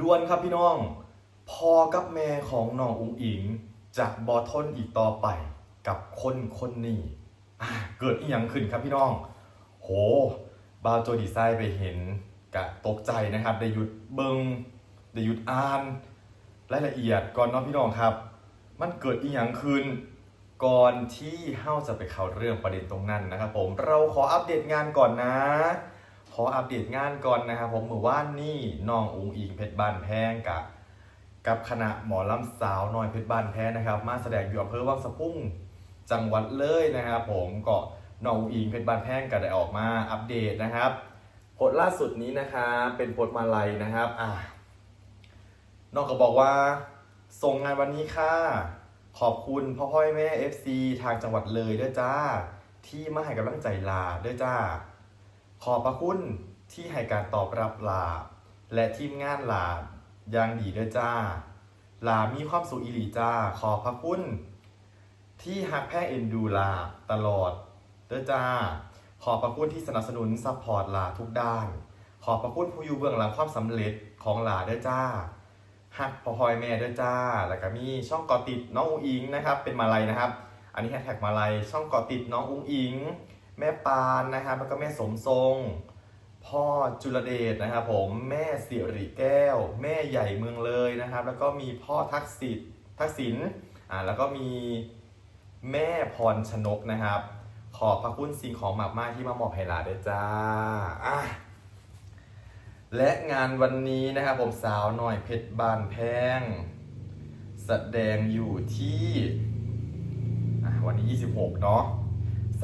ด่วนครับพี่น้อง พอกับแม่ของน้องอุ๋งอิงจากบอทนอีกต่อไปกับคนคนนี้เกิดอีหยังขึ้นครับพี่น้อง โหบาวโจดีไซน์ไปเห็นกะตกใจนะครับ ได้หยุดเบิงได้หยุดอ่านรายละเอียดก่อนเนาะพี่น้องครับ มันเกิดอีหยังขึ้นก่อนที่เฮาจะไปเข้าเรื่องประเด็นตรงนั้นนะครับผม เราขออัปเดตงานก่อนนะ ขออัปเดตงานก่อนนะครับผมเมื่อวานนี่น้องอุงอิงเพชรบ้านแพงกับกับคณะหมอลำสาวน้อยเพชรบ้านแพงนะครับ มาแสดงอยู่อำเภอวังสะพุ่งจังหวัดเลยนะครับผมก็น้องอุงอิงเพชรบ้านแพงก็ได้ออกมาอัปเดตนะครับโพสล่าสุดนี้นะครับเป็นโพสมาลัยนะครับอะน้องก็บอกว่าส่งงานวันนี้ค่ะ ขอบคุณพ่อพ่อแม่ FC ทางจังหวัดเลยด้วยจ้า ที่มาให้กำลังใจลาด้วยจ้า ขอบพระคุณที่ให้การตอบรับลา และทีมงานลาอย่างดีเด้วยจ้า ลามีความสุขอีหลีจ้า ขอบพระคุณที่หักแพ้เอ็นดูลาตลอดเด้วยจ้า ขอบพระคุณที่สนับสนุนซัพพอร์ตลาทุกด้าน ขอบพระคุณผู้อยู่เบื้องหลังความสำเร็จของลาเด้วยจ้าหักพอพอยแม่เด้วยจ้า แล้วก็มีช่องกอติดน้องอุ้งอิงนะครับ เป็นมาลัยนะครับ อันนี้แฮชแท็กมาลัยช่องกอติดน้องอุ้งอิง แม่ปานนะครับแล้วก็แม่สมทรง พ่อจุลเดชนะครับผมแม่สิริแก้ว แม่ใหญ่เมืองเลยนะครับ แล้วก็มีพ่อทักษิณทักษิณอ่าแล้วก็มีแม่พรชนกนะครับ ขอบพระคุณสิ่งของมากมากที่มามอบให้หลาด้วยจ้าอะและงานวันนี้นะครับผมสาวหน่อยเพชรบานแพง แสดงอยู่ที่วันนี้ 26 เนาะ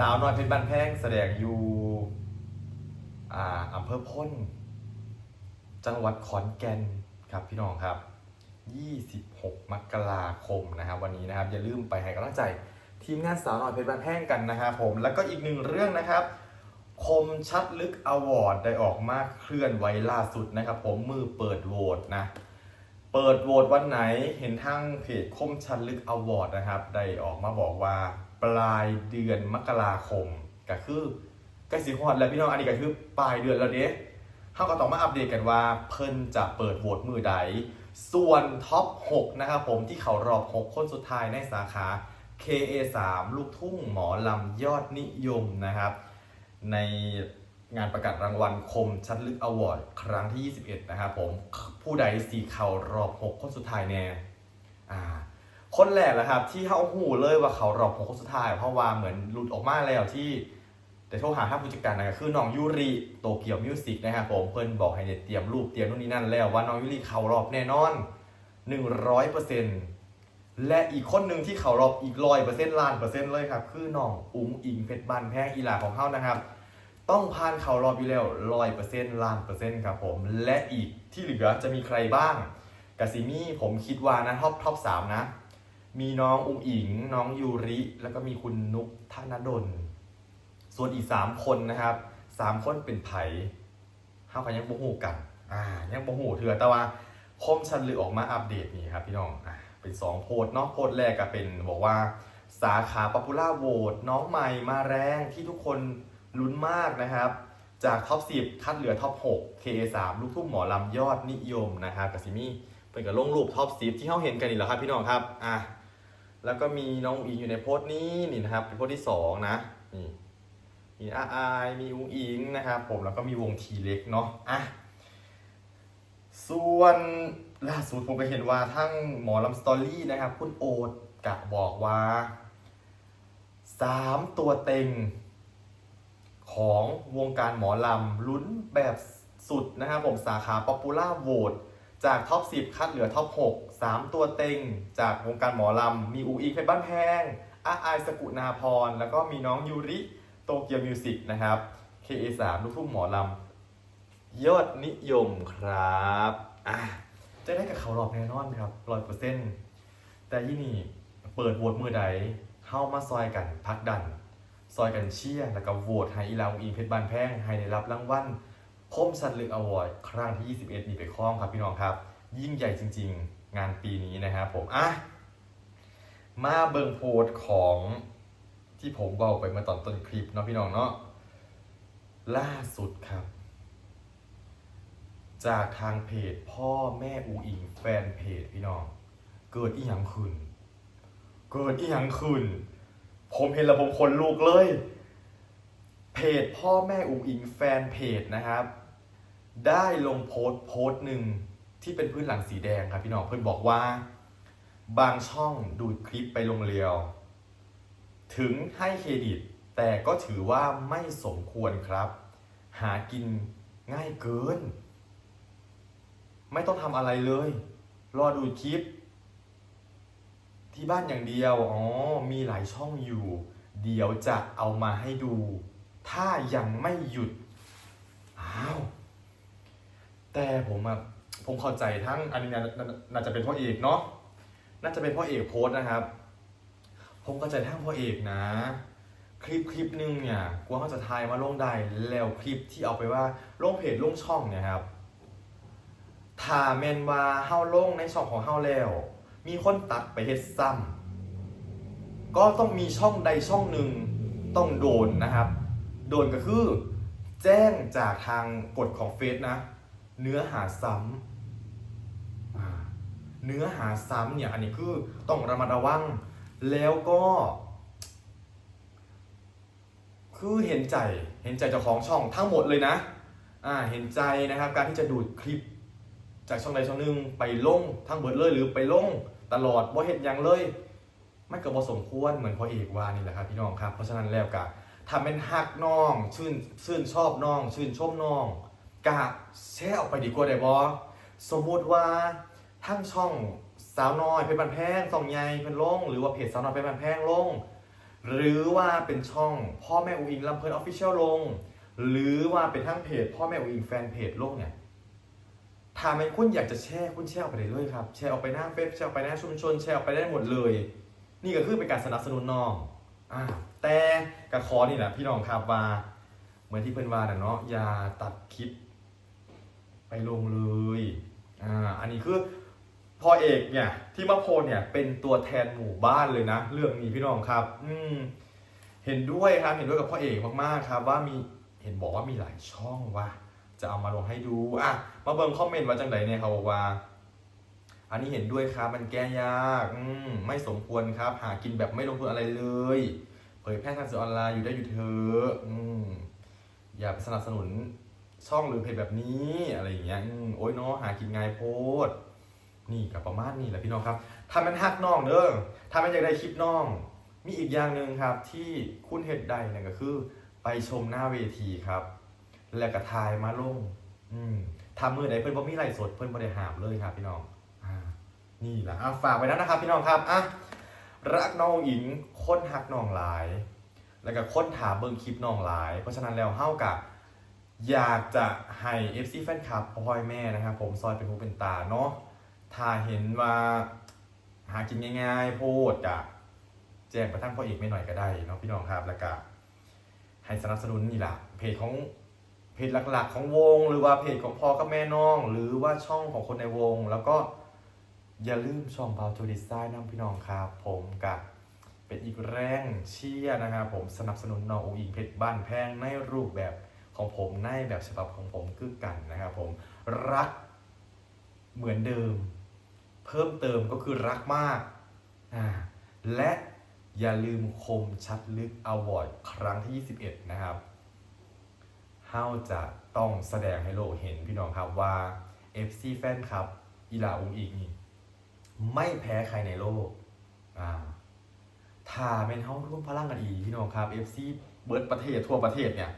สาวน่อยเพชรบานแพงแสดงอยู่อ่าอำเภอพ้น จังหวัดขอนแก่นครับพี่น้องครับ 26 มกราคมนะครับ วันนี้นะครับ อย่าลืมไปให้กำลังใจทีมงานสาวน่อยเพชรบานแพงกันนะครับผมแล้วก็อีกหนึ่งเรื่องนะครับ คมชัดลึกอวอร์ดได้ออกมาเคลื่อนไหวล่าสุดนะครับ ผมมือเปิดโหวตนะเปิดโหวตวันไหนเห็นทั้งเพจคมชัดลึกอวอร์ดนะครับ ได้ออกมาบอกว่า ปลายเดือนมกราคมก็คือใกล้สิฮอดแล้วพี่น้องอันนี้ก็คือปลายเดือนแล้วเด้เขาก็ต้องมาอัปเดตกันว่าเพิ่นจะเปิดโหวตมือใด ส่วนท็อป 6 นะครับผมที่เขารอบ 6 คนสุดท้ายในสาขา KA3 ลูกทุ่งหมอลำยอดนิยมนะครับ ในงานประกาศรางวัลคมชัดลึกอวอร์ดครั้งที่ 21 นะครับผมผู้ใดสี่เขารอบ 6 คนสุดท้ายแน่อ่า คนแรกแหละครับ ที่เขาหูเลยว่าเขารอบ6คนสุดท้าย เพราะว่าเหมือนหลุดออกมาแล้วที่แต่โทรหาท่านผู้จัดการนะครับคือน้องยูริโตเกียวมิวสิกนะครับผมเพิ่นบอกให้เนี่ยเตรียมรูปเตรียมนู่นนี่นั่นแล้วว่าน้องยูริเขารอบแน่นอน 100%และอีกคนหนึ่งที่เขารอบอีกร้อยเปอร์เซ็นต์ล้านเปอร์เซ็นต์เลยครับ คือน้องอุ๋งอิงเพชรบานแพงอีหลาของเขานะครับ ต้องผ่านเขารอบอยู่แล้วร้อยเปอร์เซ็นต์ล้านเปอร์เซ็นต์ครับผมและอีกที่เหลือจะมีใครบ้างกาซิมี่ผมคิดว่านะท็อปท็อปสามนะ มีน้องอุ๋งอิง น้องยูริ แล้วก็มีคุณนุกธนดล ส่วนอีกสามคนนะครับสามคนเป็นไผ่ห้ากันยังโมโหกัน อ่า ยังโมโหเถื่อแต่ว่าคมชันลือออกมาอัปเดตนี่ครับพี่น้อง อ่าเป็นสองโพสเนาะ โพสแรกก็เป็นบอกว่าสาขาป๊อปปูล่าโหวตน้องใหม่มาแรงที่ทุกคนลุ้นมากนะครับ จากท็อป 10 คัดเหลือท็อป 6 KA3 ลูกทุ่งหมอลำยอดนิยมนะครับกับซิมี่เป็นกับลงรูปท็อป 10 ที่เขาเห็นกันนี่แหละครับพี่น้องครับ อะ แล้วก็มีน้องอิงอยู่ในโพสต์นี้นี่นะครับเป็นโพสต์ที่2นะนี่มีอาอายมีอุ๋งอิงนะครับผมแล้วก็มีวงทีเล็กเนาะอะส่วนล่าสุดผมก็เห็นว่าทั้งหมอลำสตอรี่นะครับ คุณโอ๊ตกะบอกว่าสามตัวเต็ง ของวงการหมอลำลุ้นแบบสุดนะครับผมสาขาป๊อปปูล่าโหวต จากท็อป 10 คัดเหลือท็อป 6 3 ตัวเต็ง จากวงการหมอลำ มีอูอีเพชรบ้านแพงอาอายสกุณาพร แล้วก็มีน้องยูริโตเกียวมิวสิกนะครับ KA3 ลูกทุ่งหมอลำ ยอดนิยมครับอะจะได้กับเขาหลอกแน่นอนครับร้อยเปอร์เซ็นต์แต่ที่นี่เปิดโหวตมือใดเข้ามาซอยกันพักดัน ซอยกันเชียร์แล้วก็โหวตให้อีลาวอิงเพชรบานแพงให้ได้รับรางวัล คมสัตว์ลึกอวอร์ดครั้งที่ 21 นี่ไปคล้องครับพี่น้องครับ ยิ่งใหญ่จริง ๆ งานปีนี้นะครับผม อะ มาเบิงโพสของที่ผมบอกไปเมื่อตอนต้นคลิปเนาะพี่น้องเนาะล่าสุดครับ จากทางเพจพ่อแม่อูอิงแฟนเพจพี่น้อง เกิดอีหยังขึ้น เกิดอีหยังขึ้น ผมเห็นแล้วผมขนลุกเลย เพจพ่อแม่อูอิงแฟนเพจนะครับ ได้ลงโพสต์โพสต์หนึ่งที่เป็นพื้นหลังสีแดงครับพี่น้องเพื่อนบอกว่า บางช่องดูดคลิปไปลงเรียว ถึงให้เครดิต แต่ก็ถือว่าไม่สมควรครับ หากินง่ายเกิน ไม่ต้องทำอะไรเลย รอดูคลิป ที่บ้านอย่างเดียว อ๋อ มีหลายช่องอยู่ เดี๋ยวจะเอามาให้ดู ถ้ายังไม่หยุด อ้าว แต่ผมอะผมเข้าใจทั้งอันนี้น่าจะเป็นพ่อเอกเนาะน่าจะเป็นพ่อเอกโพสนะครับ ผมเข้าใจทั้งพ่อเอกนะ คลิปคลิปหนึ่งเนี่ยกลัวเขาจะทายมาลงได้แล้วคลิปที่เอาไปว่าลงเพจลงช่องเนี่ยครับถ้าแมนว่าเฮาลงในช่องของเฮาแล้ว มีคนตัดไปเฮ็ดซ้ำก็ต้องมีช่องใดช่องหนึ่งต้องโดนนะครับ โดนก็คือ แจ้งจากทางกฎของเฟซนะ เนื้อหาซ้ำอ่าเนื้อหาซ้ำเนี่ยอันนี้คือต้องระมัดระวัง แล้วก็ คือเห็นใจเห็นใจเจ้าของช่องทั้งหมดเลยนะอ่าเห็นใจนะครับการที่จะดูดคลิป จากช่องใดช่องหนึ่งไปลงทั้งเบิดเลยหรือไปลงตลอดบ่เห็นอย่างเลยไม่กับบ่สมควรเหมือนพ่อเอกว่านี่แหละครับพี่น้องครับ เพราะฉะนั้นแล้วกะทำเป็นฮักน้อง ชื่นชื่นชอบน้อง ชื่นชมน้อง กะแชร์ออกไปดีกว่าได้บ่สมมุติว่าทั้งช่องสาวน้อยเพชรบันแพงส่องใหญ่เพิ่นลง หรือว่าเพจสาวน้อยเพชรบันแพงลง หรือว่าเป็นช่องพ่อแม่อูอิงลำเพลินออฟฟิเชียลลง หรือว่าเป็นทั้งเพจพ่อแม่อูอิงแฟนเพจลงเนี่ยถ้าไม่คุณอยากจะแชร์คุณแชร์ออกไปได้เลยครับ แชร์ออกไปหน้าเฟซแชร์ออกไปหน้าชุมชนแชร์ออกไปได้หมดเลย นี่ก็คือเป็นการสนับสนุนน้องอ่าแต่กระคอนี่แหละพี่น้องครับว่าเหมือนที่เพื่อนว่าน่ะเนาะอย่าตัดคลิป ไปลงเลยอ่าอันนี้คือพ่อเอกเนี่ยที่มาโพสเนี่ยเป็นตัวแทนหมู่บ้านเลยนะ เรื่องนี้พี่น้องครับ อืมเห็นด้วยครับเห็นด้วยกับพ่อเอกมากๆครับ ว่ามีเห็นบอกว่ามีหลายช่องว่า จะเอามาลงให้ดูอะมาเบิ่งคอมเมนต์ว่าจังไดเนี่ยเขาบอกว่า อันนี้เห็นด้วยครับมันแก้ยากอืมไม่สมควรครับ หากินแบบไม่ลงทุนอะไรเลย เผยแพร่ทางสื่อออนไลน์อยู่ได้อยู่เถอะอืมอย่าไปสนับสนุน ช่องหรือเพจแบบนี้อะไรอย่างเงี้ยโอ้ยเนาะหากินง่ายโพด นี่กับประมาณนี้แหละพี่น้องครับถ้ามันหักน้องเด้อถ้ามันอยากได้คลิปน้อง มีอีกอย่างหนึ่งครับที่คุณเฮ็ดได้นั่นก็คือ ไปชมหน้าเวทีครับ แล้วก็ทายมาลง อืมทำมือไหนเพื่อนบ่มีไรสดเพื่อนบ่ได้หามเลยครับ พี่น้องอ่านี่แหละอะฝากไว้แล้วนะครับ พี่น้องครับอะรักน้องอิงค้นหักน้องหลาย แล้วก็ค้นถามเบิ่งคลิปน้องหลาย เพราะฉะนั้นแล้วเฮากับ อยากจะให้ FC แฟนคลับพ่อพ่อแม่นะครับผมซอยเป็นหูเป็นตาเนาะถ้าเห็นว่าหากินง่ายๆ โพดกะแจ้งไปทั้งพ่อเอกไม่หน่อยก็ได้เนาะพี่น้องครับแล้วก็ให้สนับสนุนนี่แหละเพจของเพจหลักๆ ของวง หรือว่าเพจของพ่อกับแม่น้อง หรือว่าช่องของคนในวง แล้วก็อย่าลืมช่องเบาจูดีไซน์นะพี่น้องครับผมกับเป็นอีกแรงเชียร์นะครับผมสนับสนุนน้องอุ๋งอิงเพชรบ้านแพงในรูปแบบ ของผมในแบบฉบับของผมคือกันนะครับผมรักเหมือนเดิม เพิ่มเติมก็คือรักมากอ่าและอย่าลืมคมชัดลึกอวอร์ดครั้งที่ 21 นะครับเฮาจะต้องแสดงให้โลกเห็นพี่น้องครับว่า FC แฟนครับอีลาอุงอีกนี่ไม่แพ้ใครในโลกอ่าถ้าเป็นเฮาร่วมพลังกันอีพี่น้องครับ FC เบิร์ดประเทศทั่วประเทศเนี่ย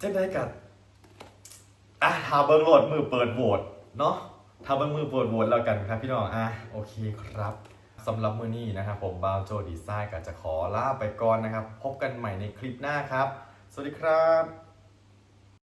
จะได้กับอะทาเบิ้งโหลดมือเปิดโหวตเนาะทาเบิ้งมือเปิดโหวตแล้วกันครับพี่น้องอะโอเคครับสำหรับมือนี้นะครับผมบาวโจดีไซน์ก็จะขอลาไปก่อนนะครับ พบกันใหม่ในคลิปหน้าครับ สวัสดีครับ